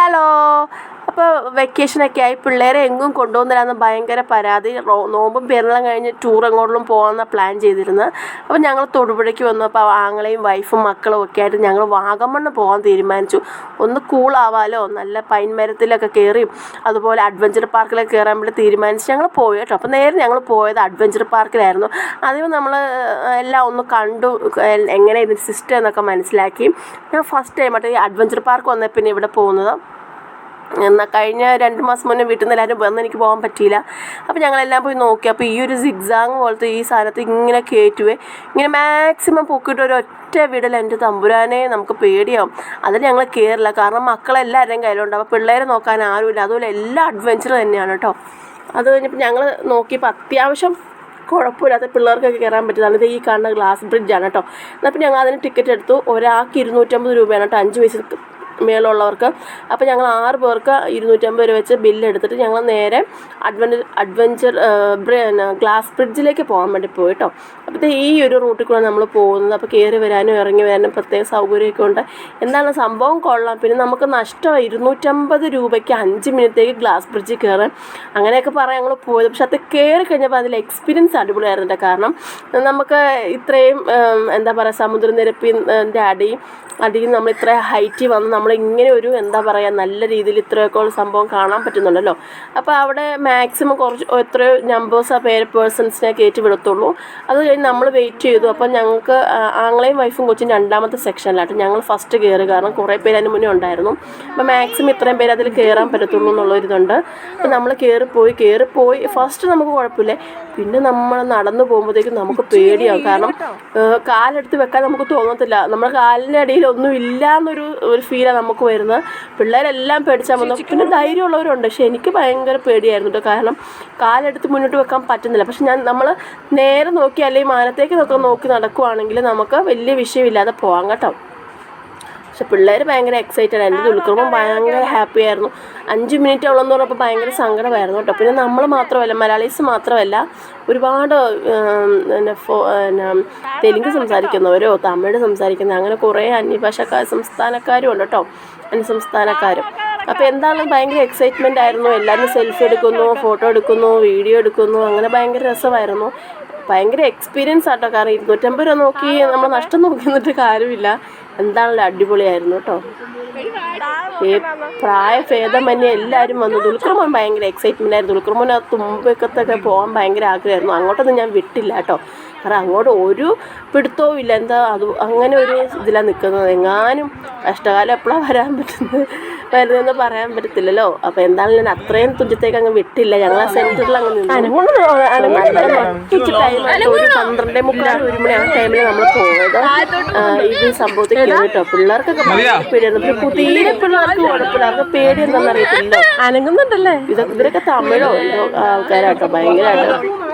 Hello. അപ്പോൾ വെക്കേഷനൊക്കെ ആയി പിള്ളേരെ എങ്ങും കൊണ്ടുപോകുന്നില്ലാന്ന് ഭയങ്കര പരാതി. നോമ്പും പെരുന്നാളും കഴിഞ്ഞ് ടൂർ എങ്ങോട്ടും പോകാമെന്ന പ്ലാൻ ചെയ്തിരുന്നത് അപ്പോൾ ഞങ്ങൾ തൊടുപുഴയ്ക്ക് വന്നു. വന്നപ്പോൾ ആങ്ങളെയും വൈഫും മക്കളും ഒക്കെ ആയിട്ട് ഞങ്ങൾ വാഗമണ്ണ് പോകാൻ തീരുമാനിച്ചു. ഒന്ന് കൂളാവാലോ നല്ല പൈൻ മരത്തിലൊക്കെ കയറിയും അതുപോലെ അഡ്വഞ്ചർ പാർക്കിലൊക്കെ കയറാൻ തീരുമാനിച്ച് ഞങ്ങൾ പോയി കേട്ടോ. അപ്പോൾ നേരെ ഞങ്ങൾ പോയത് അഡ്വഞ്ചർ പാർക്കിലായിരുന്നു ആദ്യം നമ്മൾ എല്ലാം ഒന്ന് കണ്ടു എങ്ങനെ ഇതിന്റെ സിസ്റ്റം എന്നൊക്കെ മനസ്സിലാക്കി. ഞാൻ ഫസ്റ്റ് ടൈം ആയിട്ട് ഈ അഡ്വഞ്ചർ പാർക്ക് വന്നേ പിന്നെ ഇവിടെ പോകുന്നത്. എന്നാൽ കഴിഞ്ഞ രണ്ട് മാസം മുന്നേ വീട്ടിൽ നിന്ന് എല്ലാവരും വന്ന് എനിക്ക് പോകാൻ പറ്റിയില്ല. അപ്പോൾ ഞങ്ങളെല്ലാം പോയി നോക്കി. അപ്പോൾ ഈ ഒരു സിഗ്സാങ് പോലത്തെ ഈ സാധനത്തിൽ ഇങ്ങനെ കയറ്റുവേ. ഇങ്ങനെ മാക്സിമം പൊക്കിയിട്ട് ഒരു ഒറ്റ വിടൽ എന്റെ തമ്പുരാനെ? നമുക്ക് പേടിയാവും. അതിൽ ഞങ്ങൾ കയറില്ല. കാരണം മക്കളെല്ലാവരുടെയും കയ്യിലുണ്ട്. അപ്പോൾ പിള്ളേരെ നോക്കാൻ ആരുമില്ല. അതുപോലെ എല്ലാ അഡ്വഞ്ചർ തന്നെയാണ് കേട്ടോ. അത് കഴിഞ്ഞപ്പോൾ ഞങ്ങൾ നോക്കിയപ്പോൾ അത്യാവശ്യം കുഴപ്പമില്ലാത്ത പിള്ളേർക്കൊക്കെ കയറാൻ പറ്റുന്നതാണ് ഇത് ഈ കാണുന്ന ഗ്ലാസ് ബ്രിഡ്ജാണ് കേട്ടോ. എന്നാൽ പിന്നെ ഞങ്ങൾ അതിന് ടിക്കറ്റ് എടുത്തു. ഒരാൾക്ക് ഇരുന്നൂറ്റമ്പത് രൂപയാണ് കേട്ടോ. അഞ്ച് വയസ്സിൽ മേളുള്ളവർക്ക് അപ്പോൾ ഞങ്ങൾ ആറ് പേർക്ക് ഇരുന്നൂറ്റമ്പത് രൂപ വെച്ച് ബില്ല് എടുത്തിട്ട് ഞങ്ങൾ നേരെ അഡ്വഞ്ചർ അഡ്വഞ്ചർ ഗ്ലാസ് ബ്രിഡ്ജിലേക്ക് പോകാൻ വേണ്ടി പോയി കേട്ടോ അപ്പോഴത്തെ ഈ ഒരു റൂട്ടിൽ കൂടെ നമ്മൾ പോകുന്നത്. അപ്പോൾ കയറി വരാനും ഇറങ്ങി വരാനും പ്രത്യേക സൗകര്യമൊക്കെ ഉണ്ട്. എന്താണ് സംഭവം? കൊള്ളാം. പിന്നെ നമുക്ക് നഷ്ടം ഇരുന്നൂറ്റമ്പത് രൂപയ്ക്ക് അഞ്ച് മിനിറ്റേക്ക് ഗ്ലാസ് ബ്രിഡ്ജിൽ കയറാൻ അങ്ങനെയൊക്കെ പറയാൻ ഞങ്ങൾ പോയത്. പക്ഷെ അത് കയറി കഴിഞ്ഞപ്പോൾ അതിൽ എക്സ്പീരിയൻസ് അടിപൊളിയായിരുന്നു കാരണം നമുക്ക് ഇത്രയും എന്താ പറയുക സമുദ്രനിരപ്പിന്റെ അടിയും അടിയിൽ നമ്മൾ ഇത്ര ഹൈറ്റിൽ വന്ന് നമ്മൾ ഇങ്ങനെ ഒരു എന്താ പറയുക നല്ല രീതിയിൽ ഇത്രയൊക്കെ സംഭവം കാണാൻ പറ്റുന്നുണ്ടല്ലോ. അപ്പോൾ അവിടെ മാക്സിമം കുറച്ച് എത്രയോ നമ്പേഴ്സ് ആ പേര് പേഴ്സൺസിനെ കയറ്റി വിടത്തുള്ളൂ. അത് കഴിഞ്ഞ് നമ്മൾ വെയിറ്റ് ചെയ്തു. അപ്പം ഞങ്ങൾക്ക് ആങ്ങളെയും വൈഫും കൊച്ചും രണ്ടാമത്തെ സെക്ഷനിലായിട്ട് ഞങ്ങൾ ഫസ്റ്റ് കയറി കാരണം കുറേ പേര് അതിന് മുന്നേ ഉണ്ടായിരുന്നു. അപ്പം മാക്സിമം ഇത്രയും പേര് അതിൽ കയറാൻ പറ്റത്തുള്ളൂ എന്നുള്ളൊരിതുണ്ട് അപ്പം നമ്മൾ കയറിപ്പോയി കയറിപ്പോയി ഫസ്റ്റ് നമുക്ക് കുഴപ്പമില്ല. പിന്നെ നമ്മൾ നടന്നു പോകുമ്പോഴത്തേക്കും നമുക്ക് പേടിയാവും. കാരണം കാലെടുത്ത് വെക്കാൻ നമുക്ക് തോന്നത്തില്ല. നമ്മുടെ കാലിന്റെ അടിയിൽ ഒന്നും ഇല്ല എന്നൊരു ഒരു ഫീലാണ് നമുക്ക് വരുന്നത് പിള്ളേരെല്ലാം പേടിച്ചാൽ വന്നു. പിന്നെ ധൈര്യമുള്ളവരുണ്ട്. പക്ഷെ എനിക്ക് ഭയങ്കര പേടിയായിരുന്നു കേട്ടോ. കാരണം കാലെടുത്ത് മുന്നോട്ട് വെക്കാൻ പറ്റുന്നില്ല. പക്ഷെ ഞാൻ നമ്മൾ നേരെ നോക്കി അല്ലെങ്കിൽ മാനത്തേക്ക് നോക്കി നോക്കി നടക്കുവാണെങ്കിൽ നമുക്ക് വലിയ വിഷയമില്ലാതെ പോകാം കേട്ടോ. പക്ഷെ പിള്ളേർ ഭയങ്കര എക്സൈറ്റഡ് ആയിരുന്നു. ദുൽഖർമും ഭയങ്കര ഹാപ്പി ആയിരുന്നു. അഞ്ച് മിനിറ്റ് ഉള്ളതെന്ന് പറഞ്ഞപ്പോൾ ഭയങ്കര സങ്കടമായിരുന്നു കേട്ടോ. പിന്നെ നമ്മൾ മാത്രമല്ല മലയാളീസ് മാത്രമല്ല ഒരുപാട് പിന്നെ തെലുങ്ക് സംസാരിക്കുന്നവരോ തമിഴ് സംസാരിക്കുന്ന അങ്ങനെ കുറേ അന്യഭാഷക്കാർ സംസ്ഥാനക്കാരും ഉണ്ട് കേട്ടോ. അന്യ സംസ്ഥാനക്കാരും. അപ്പോൾ എന്താണ് ഭയങ്കര എക്സൈറ്റ്മെന്റ് ആയിരുന്നു? എല്ലാവരും സെൽഫി എടുക്കുന്നു ഫോട്ടോ എടുക്കുന്നു വീഡിയോ എടുക്കുന്നു. അങ്ങനെ ഭയങ്കര രസമായിരുന്നു. ഭയങ്കര എക്സ്പീരിയൻസ് ആട്ടോ. കാരണം ഇരുന്നൂറ്റമ്പത് രൂപ നോക്കി നമ്മൾ നഷ്ടം നോക്കി നിന്നിട്ട് കാര്യമില്ല. എന്താണല്ലോ അടിപൊളിയായിരുന്നു കേട്ടോ. പ്രായ പ്രായഭേദമന്യേ എല്ലാവരും വന്നു. ദുൽഖർമോൻ ഭയങ്കര എക്സൈറ്റ്മെന്റ് ആയിരുന്നു. ദുൽഖർമോൻ ആ തുമ്പക്കത്തൊക്കെ പോകാൻ ഭയങ്കര ആഗ്രഹമായിരുന്നു. അങ്ങോട്ടൊന്നും ഞാൻ വിട്ടില്ല കേട്ടോ. കാരണം അങ്ങോട്ട് ഒരു പിടുത്തവും ഇല്ല. എന്താ അത് അങ്ങനെ ഒരു ഇതിലാണ് നിൽക്കുന്നത് എങ്ങാനും കഷ്ടകാലം എപ്പോഴാണ് വരാൻ പറ്റുന്നത്? വരുന്നതെന്ന് പറയാൻ പറ്റത്തില്ലല്ലോ. അപ്പോൾ എന്താണ് ഞാൻ അത്രയും തുഞ്ചത്തേക്ക് അങ്ങ് വിട്ടില്ല. ഞങ്ങൾ ആ സെന്ററിൽ അങ്ങ് നിന്നു. നല്ല ടൈമായിട്ട് ഒരു പന്ത്രണ്ടേ മുക്കാൽ ഒരു മണി ആ ടൈമിൽ നമ്മൾ പോയത്. ഇത് സംഭവത്തിൽ കേട്ടോ. പിള്ളേർക്കൊക്കെ പേടിയാണ്. പേടിയായിരുന്നു പിന്നെ പുതിയ പിള്ളേർക്ക് കുഴപ്പമില്ല അവർക്ക് പേടി എന്താണെന്ന് അറിയത്തില്ലല്ലോ അനങ്ങുന്നുണ്ടല്ലേ? ഇതൊക്കെ ഇവരൊക്കെ തമിഴോ? എന്തോ ആൾക്കാരാട്ടോ. ഭയങ്കരമായിട്ട്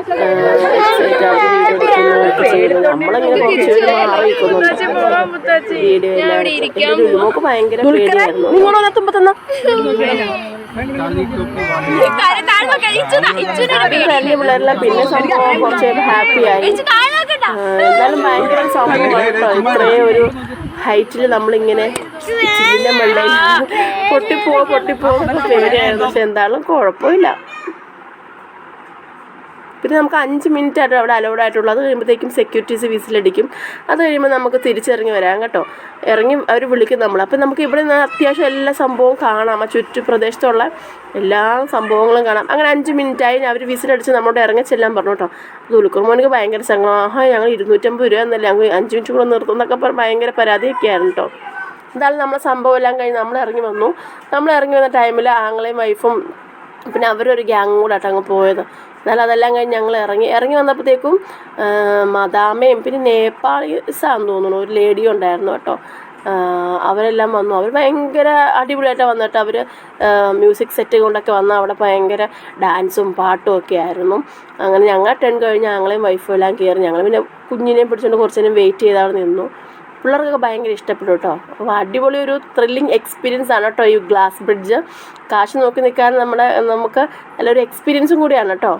നമ്മളിങ്ങനെ കുറച്ച് പിന്നെ സംഭവം കുറച്ച് ഹാപ്പി ആയി ആ, എന്തായാലും ഭയങ്കര സംഭവമായിട്ടോ ഇത്രയും ഒരു ഹൈറ്റിൽ നമ്മളിങ്ങനെ ചില്ലിന്റെ മണ്ടയിൽ പൊട്ടിപ്പോ പൊട്ടിപ്പോ പേരായിരുന്നു പേടിയായിരുന്നു പക്ഷെ എന്തായാലും കുഴപ്പമില്ല പിന്നെ നമുക്ക് അഞ്ച് മിനിറ്റ് ആയിട്ട് അവിടെ അലൗഡ് ആയിട്ടുള്ളൂ. അത് കഴിയുമ്പോഴത്തേക്കും സെക്യൂരിറ്റീസ് വിസിലടിക്കും അത് കഴിയുമ്പോൾ നമുക്ക് തിരിച്ചിറങ്ങി വരാം കേട്ടോ. ഇറങ്ങി അവർ വിളിക്കും നമ്മൾ അപ്പം നമുക്ക് ഇവിടെ നിന്ന് അത്യാവശ്യം എല്ലാ സംഭവവും കാണാം. ആ ചുറ്റു പ്രദേശത്തുള്ള എല്ലാ സംഭവങ്ങളും കാണാം. അങ്ങനെ അഞ്ച് മിനിറ്റായി അവർ വിസിലടിച്ച് നമ്മളോട് ഇറങ്ങി ചെല്ലാൻ പറഞ്ഞു കേട്ടോ. ദുൽഖർമോനിക്ക് ഭയങ്കര സങ്കടം. ആഹാ ഞങ്ങൾ ഇരുന്നൂറ്റമ്പത് രൂപ എന്നല്ല? ഞങ്ങൾ അഞ്ച് മിനിറ്റ് കൂടെ നിർത്തുന്നൊക്കെ പറഞ്ഞ് ഭയങ്കര പരാതിയൊക്കെ ആയിരുന്നു കേട്ടോ. എന്തായാലും നമ്മളെ സംഭവം എല്ലാം കഴിഞ്ഞ് നമ്മൾ ഇറങ്ങി വന്നു. നമ്മൾ ഇറങ്ങി വന്ന ടൈമിൽ ആങ്ങളെയും വൈഫും പിന്നെ അവരൊരു ഗ്യാങ് കൂടെ ആയിട്ട് അങ്ങ് പോയത്. എന്നാലും അതെല്ലാം കഴിഞ്ഞ് ഞങ്ങൾ ഇറങ്ങി ഇറങ്ങി വന്നപ്പോഴത്തേക്കും മദാമയും പിന്നെ നേപ്പാളീസാന്ന് തോന്നുന്നു ഒരു ലേഡിയും ഉണ്ടായിരുന്നു കേട്ടോ. അവരെല്ലാം വന്നു. അവർ ഭയങ്കര അടിപൊളിയായിട്ട് വന്നിട്ട് അവർ മ്യൂസിക് സെറ്റ് കൊണ്ടൊക്കെ വന്ന് അവിടെ ഭയങ്കര ഡാൻസും പാട്ടും ഒക്കെ ആയിരുന്നു. അങ്ങനെ ഞങ്ങൾ ടെൻ കഴിഞ്ഞ് ഞങ്ങളെയും വൈഫും എല്ലാം കയറി ഞങ്ങൾ പിന്നെ കുഞ്ഞിനെയും പിടിച്ചുകൊണ്ട് കുറച്ച് നേരം വെയിറ്റ് ചെയ്താണ് നിന്നു. പിള്ളേർക്കൊക്കെ ഭയങ്കര ഇഷ്ടപ്പെട്ടു കേട്ടോ അപ്പോൾ അടിപൊളി ഒരു ത്രില്ലിങ് എക്സ്പീരിയൻസ് ആണ് കേട്ടോ ഈ ഗ്ലാസ് ബ്രിഡ്ജ്. കാശ് നോക്കി നിൽക്കാൻ നമ്മുടെ നമുക്ക് നല്ലൊരു എക്സ്പീരിയൻസും കൂടിയാണ് കേട്ടോ.